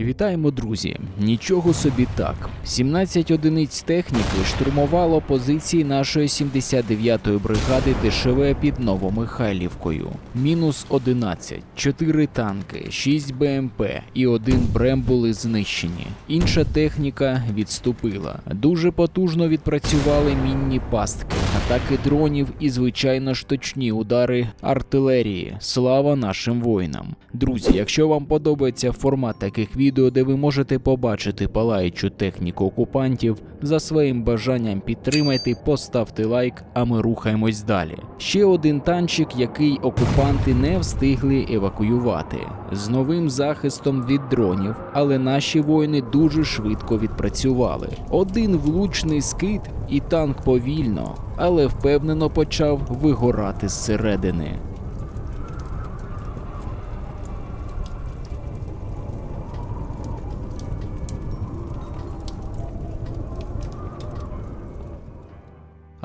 Вітаємо, друзі! Нічого собі так. 17 одиниць техніки штурмувало позиції нашої 79-ї бригади ДШВ під Новомихайлівкою. Мінус 11, 4 танки, 6 БМП і один БРЕМ були знищені. Інша техніка відступила. Дуже потужно відпрацювали мінні пастки, атаки дронів і, звичайно ж, точні удари артилерії. Слава нашим воїнам! Друзі, якщо вам подобається формат таких відео, де ви можете побачити палаючу техніку окупантів, за своїм бажанням підтримайте, поставте лайк, а ми рухаємось далі. Ще один танчик, який окупанти не встигли евакуювати, з новим захистом від дронів, але наші воїни дуже швидко відпрацювали. Один влучний скид, і танк повільно, але впевнено почав вигорати зсередини.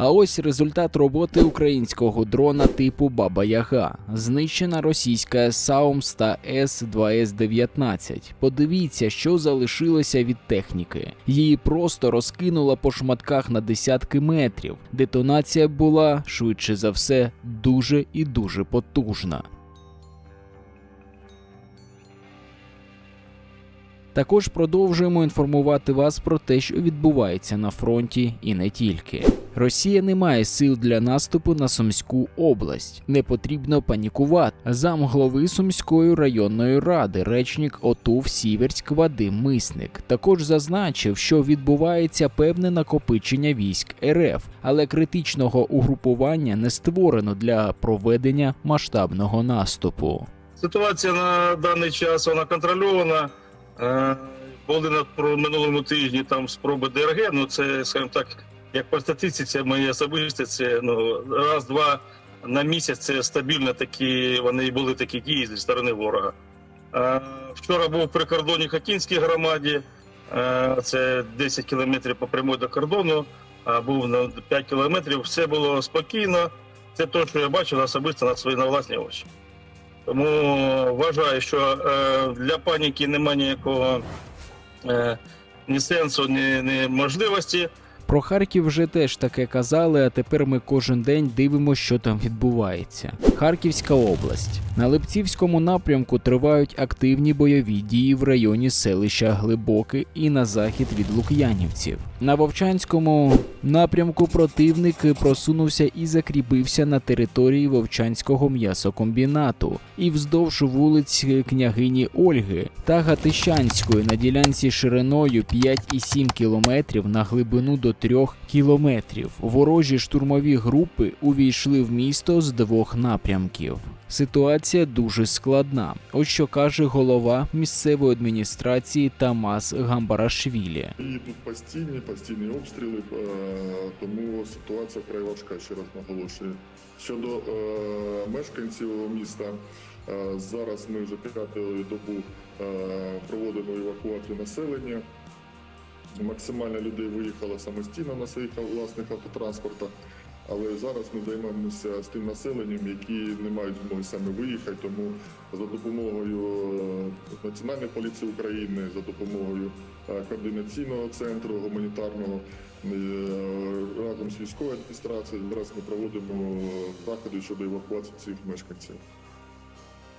А ось результат роботи українського дрона типу Баба Яга. Знищена російська Саумс та С-2С-19. Подивіться, що залишилося від техніки. Її просто розкинуло по шматках на десятки метрів. Детонація була швидше за все дуже і дуже потужна. Також продовжуємо інформувати вас про те, що відбувається на фронті, і не тільки. Росія не має сил для наступу на Сумську область. Не потрібно панікувати. Замглави Сумської районної ради, речник ОТУВ Сіверськ Вадим Мисник, також зазначив, що відбувається певне накопичення військ РФ, але критичного угрупування не створено для проведення масштабного наступу. Ситуація на даний час вона контрольована. Були на про минулому тижні там спроби ДРГ. Ну це, скажімо так, як по статистиці, моє особисте, це ну раз-два на місяць це стабільно такі. Вони були такі дії зі сторони ворога. Вчора був при кордоні Хатінській громаді. Це 10 кілометрів по прямой до кордону. а Був на 5 кілометрів. Все було спокійно. Це те, що я бачив особисто на свої на власні очі. Тому вважаю, що е, для паніки немає ніякого е, ні сенсу, ні, ні можливості. Про Харків вже теж таке казали, а тепер ми кожен день дивимося, що там відбувається. Харківська область. На Липцівському напрямку тривають активні бойові дії в районі селища Глибоке і на захід від Лук'янівців. На Вовчанському напрямку противник просунувся і закріпився на території Вовчанського м'ясокомбінату і вздовж вулиць княгині Ольги та Гатищанської на ділянці шириною 5,7 кілометрів на глибину до 3 кілометрів. Ворожі штурмові групи увійшли в місто з двох напрямків. Ситуація дуже складна. Ось що каже голова місцевої адміністрації Тамас Гамбарашвілі. І тут постійні, постійні обстріли, е, тому ситуація вкрай важка, ще раз наголошую. Щодо е, мешканців міста, е, зараз ми вже п'яту добу е, проводимо евакуацію населення. Максимально людей виїхало самостійно на своїх власних автотранспортах. Але зараз ми займаємося з тим населенням, які не мають змоги саме виїхати. Тому за допомогою е, Національної поліції України, за допомогою е, координаційного центру гуманітарного е, разом з військовою адміністрацією зараз ми проводимо заходи щодо евакуації цих мешканців.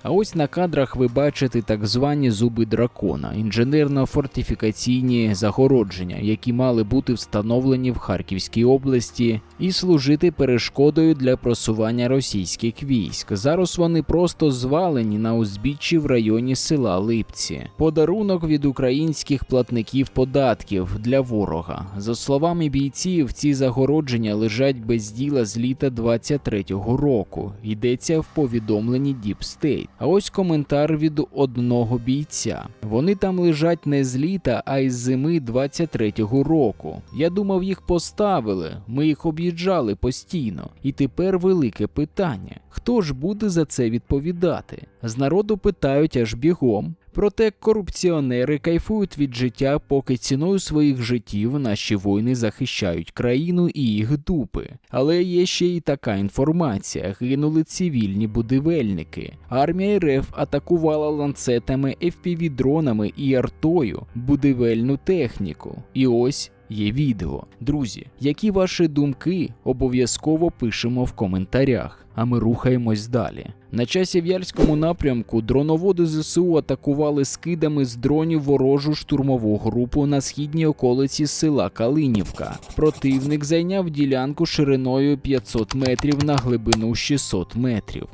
А ось на кадрах ви бачите так звані зуби дракона, інженерно-фортифікаційні загородження, які мали бути встановлені в Харківській області і служити перешкодою для просування російських військ. Зараз вони просто звалені на узбіччі в районі села Липці. Подарунок від українських платників податків для ворога. За словами бійців, ці загородження лежать без діла з літа 23-го року. Йдеться в повідомленні State. А ось коментар від одного бійця. Вони там лежать не з літа, а із зими 23-го року. Я думав, їх поставили. Ми їх об'їжджали постійно. І тепер велике питання: хто ж буде за це відповідати? З народу питають аж бігом. Проте корупціонери кайфують від життя, поки ціною своїх життів наші воїни захищають країну і їх дупи. Але є ще й така інформація: гинули цивільні будівельники. Армія РФ атакувала ланцетами, FPV-дронами і артою будівельну техніку. І ось. Є відео. Друзі, які ваші думки обов'язково пишемо в коментарях, а ми рухаємось далі. На часі в Ярському напрямку дроноводи ЗСУ атакували скидами з дронів ворожу штурмову групу на східній околиці села Калинівка. Противник зайняв ділянку шириною 500 метрів на глибину 600 метрів.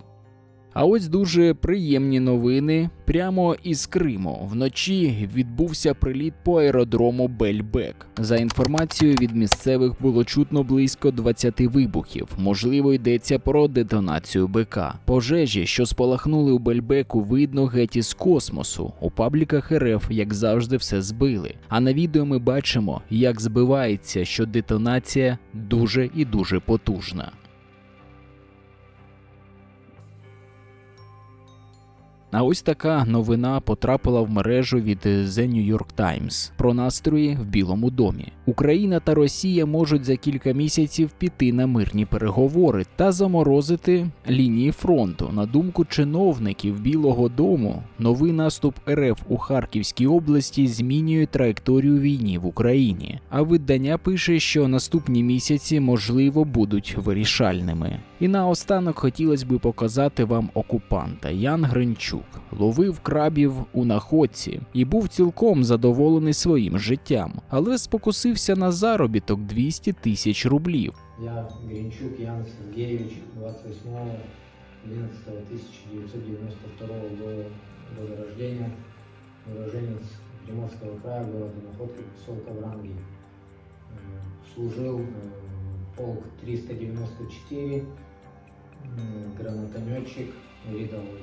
А ось дуже приємні новини прямо із Криму. Вночі відбувся приліт по аеродрому Бельбек. За інформацією від місцевих було чутно близько 20 вибухів. Можливо, йдеться про детонацію БК. Пожежі, що спалахнули у Бельбеку, видно геть із космосу. У пабліках РФ, як завжди, все збили. А на відео ми бачимо, як збивається, що детонація дуже і дуже потужна. А ось така новина потрапила в мережу від The New York Times про настрої в Білому домі. Україна та Росія можуть за кілька місяців піти на мирні переговори та заморозити лінії фронту. На думку чиновників Білого Дому, новий наступ РФ у Харківській області змінює траєкторію війни в Україні. А видання пише, що наступні місяці можливо будуть вирішальними. І наостанок хотілося би показати вам окупанта Ян Гринчук. Ловив крабів у находці і був цілком задоволений своїм життям, але спокусився на заробіток 200 тисяч рублів. Я Гринчук Ян Сергеевич, 28 11 1992 года, года рождения, уроженец Приморского края, города Находка, поселка Вранги. Э, Служил э, полк 394, м, гранатометчик рядовой.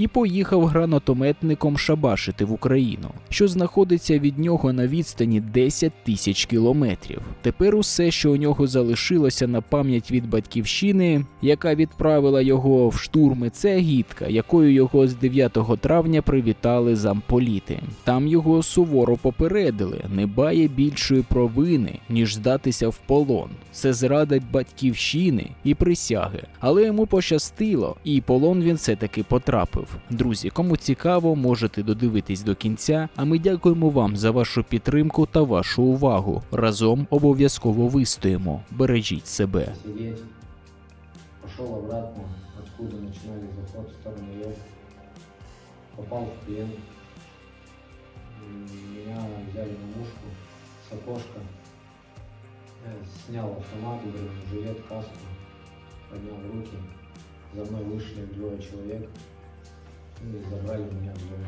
І поїхав гранатометником шабашити в Україну, що знаходиться від нього на відстані 10 тисяч кілометрів. Тепер усе, що у нього залишилося на пам'ять від батьківщини, яка відправила його в штурми, це гідка, якою його з 9 травня привітали замполіти. Там його суворо попередили: не бає більшої провини, ніж здатися в полон. Це зрада батьківщини і присяги. Але йому пощастило, і полон він все-таки потрапив. Друзі, кому цікаво, можете додивитись до кінця. А ми дякуємо вам за вашу підтримку та вашу увагу. Разом обов'язково вистоїмо. Бережіть себе. Сидеть. Обратно, откуда начинали заход в сторону Йов. Попал в плен. Меня взяли на мушку с окошка. Снял автомат, жилет, каску. Поднял руки. За мной вышли двое человек. И забрали меня в зону.